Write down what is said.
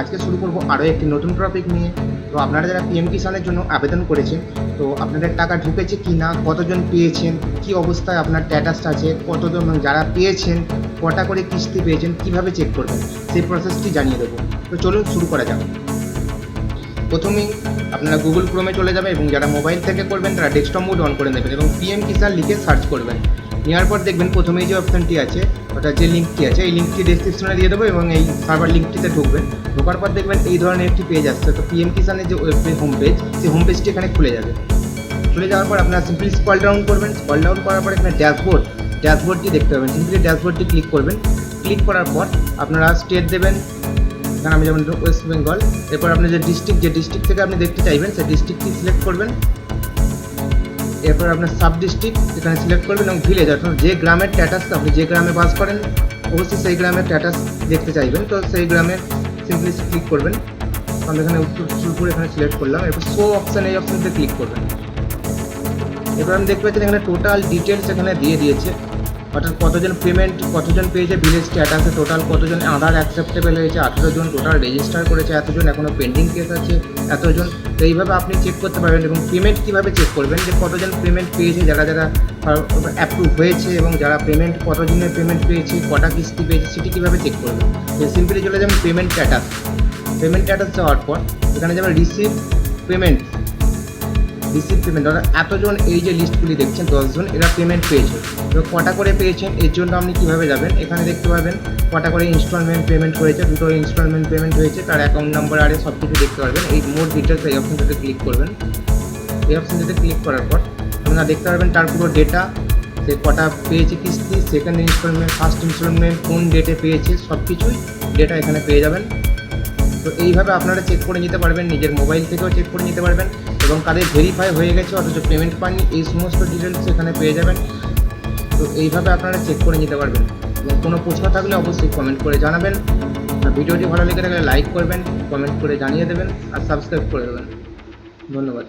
আজকে শুরু করব আরও একটি নতুন টপিক নিয়ে। তো আপনারা যারা পিএম কিষানের জন্য আবেদন করেছেন, তো আপনাদের টাকা ঢুকেছে কি না, কতজন পেয়েছেন, কি অবস্থায় আপনার স্ট্যাটাসটা আছে, কতজন যারা পেয়েছেন, কটা করে কিস্তি পেয়েছেন, কীভাবে চেক করবেন, সেই প্রসেসটি জানিয়ে দেবো। তো চলুন শুরু করা যাক। প্রথমেই আপনারা গুগল ক্রোমে চলে যাবেন এবং যারা মোবাইল থেকে করবেন, তারা ডেস্কটপ মোড অন করে নেবেন এবং পিএম কিষান লিখে সার্চ করবেন। নেওয়ার পর দেখবেন প্রথমেই যে অপশানটি আছে অর্থাৎ যে লিঙ্কটি আছে, এই লিঙ্কটি ডেসক্রিপশনে দিয়ে দেবো এবং এই সার্ভার লিঙ্কটিতে ঢুকবেন ঢোকার পর দেখবেন এই ধরনের একটি পেজ আসছে। তো পিএম কিষানের যে ওয়েব হোম পেজ সেই হোম পেজটি এখানে খুলে যাবে। খুলে যাওয়ার পর আপনারা সিম্পলি স্কল ডাউন করবেন। স্কল ডাউন করার পর এখানে ড্যাশবোর্ড ড্যাশবোর্ডটি দেখতে পাবেন। সিম্পলি ড্যাশবোর্ডটি ক্লিক করবেন। ক্লিক করার পর আপনারা স্টেট দেবেন। এখানে আমি যেমন ওয়েস্ট বেঙ্গল এরপর আপনি যে ডিস্ট্রিক্ট যে ডিস্ট্রিক্ট থেকে আপনি দেখতে চাইবেন, সেই ডিস্ট্রিক্টটি সিলেক্ট করবেন। এরপর আপনার সাব ডিস্ট্রিক্ট এখানে সিলেক্ট করবেন এবং ভিলেজ অর্থাৎ যে গ্রামের স্ট্যাটাস আপনি যে গ্রামে বাস করেন, অবশ্যই সেই গ্রামের স্ট্যাটাস দেখতে চাইবেন। তো সেই গ্রামের সিম্পলি ক্লিক করবেন। আমি এখানে উত্তর চুলপুর এখানে সিলেক্ট করলাম। এরপর শো অপশান এই অপশানতে ক্লিক করবেন। এবার আমি দেখতে পাচ্ছেন এখানে টোটাল ডিটেলস এখানে দিয়ে দিয়েছে। অর্থাৎ কতজন পেমেন্ট কতজন পেয়েছে ভিলেজ স্ট্যাটাসে টোটাল কতজন আধার অ্যাকসেপ্টেবল হয়েছে, আঠেরো জন টোটাল রেজিস্টার করেছে, এতজন এখনও পেন্ডিং কেস আছে, এতজন। তো এইভাবে আপনি চেক করতে পারবেন এবং পেমেন্ট কীভাবে চেক করবেন, যে কতজন পেমেন্ট পেয়েছে, যারা যারা অ্যাপ্রুভ হয়েছে এবং যারা পেমেন্ট কতজনের পেমেন্ট পেয়েছে, কটা কিস্তি পেয়েছে, সেটি কীভাবে চেক করবেন। সিম্পলি চলে যাবেন পেমেন্ট স্ট্যাটাস পেমেন্ট স্ট্যাটাস যাওয়ার পর, এখানে যাবেন রিসিভ পেমেন্ট রিসিভ পেমেন্ট অর্থাৎ এতজন এই যে লিস্টগুলি দেখছেন, দশজন, এরা পেমেন্ট পেয়েছে। এবার কটা করে পেয়েছেন? এর জন্য আপনি কীভাবে যাবেন? এখানে দেখতে পাবেন, কটা করে ইনস্টলমেন্ট পেমেন্ট হয়েছে দুটো ইনস্টলমেন্ট পেমেন্ট হয়েছে, তার অ্যাকাউন্ট নাম্বার আরে সব কিছু দেখতে পারবেন। এই মোট ডিটেলস এই অপশনটাতে ক্লিক করবেন। এই অপশনটাতে ক্লিক করার পর, আপনারা দেখতে পারবেন তার পুরো ডেটা সে কটা পেয়েছে কিস্তি সেকেন্ড ইনস্টলমেন্ট ফার্স্ট ইনস্টলমেন্ট কোন ডেটে পেয়েছে সব কিছুই ডেটা এখানে পেয়ে যাবেন। তো এইভাবে আপনারা চেক করে নিতে পারবেন, নিজের মোবাইল থেকেও চেক করে নিতে পারবেন। এবং কাদের ভেরিফাই হয়ে গেছে, অথচ পেমেন্ট পাননি, এই সমস্ত ডিটেলস এখানে পেয়ে যাবেন। তো এইভাবে আপনারা চেক করে নিতে পারবেন। এবং কোনো প্রশ্ন থাকলে অবশ্যই কমেন্ট করে জানাবেন। ভিডিওটি ভালো লেগে থাকলে লাইক করবেন কমেন্ট করে জানিয়ে দেবেন, আর সাবস্ক্রাইব করে দেবেন। ধন্যবাদ।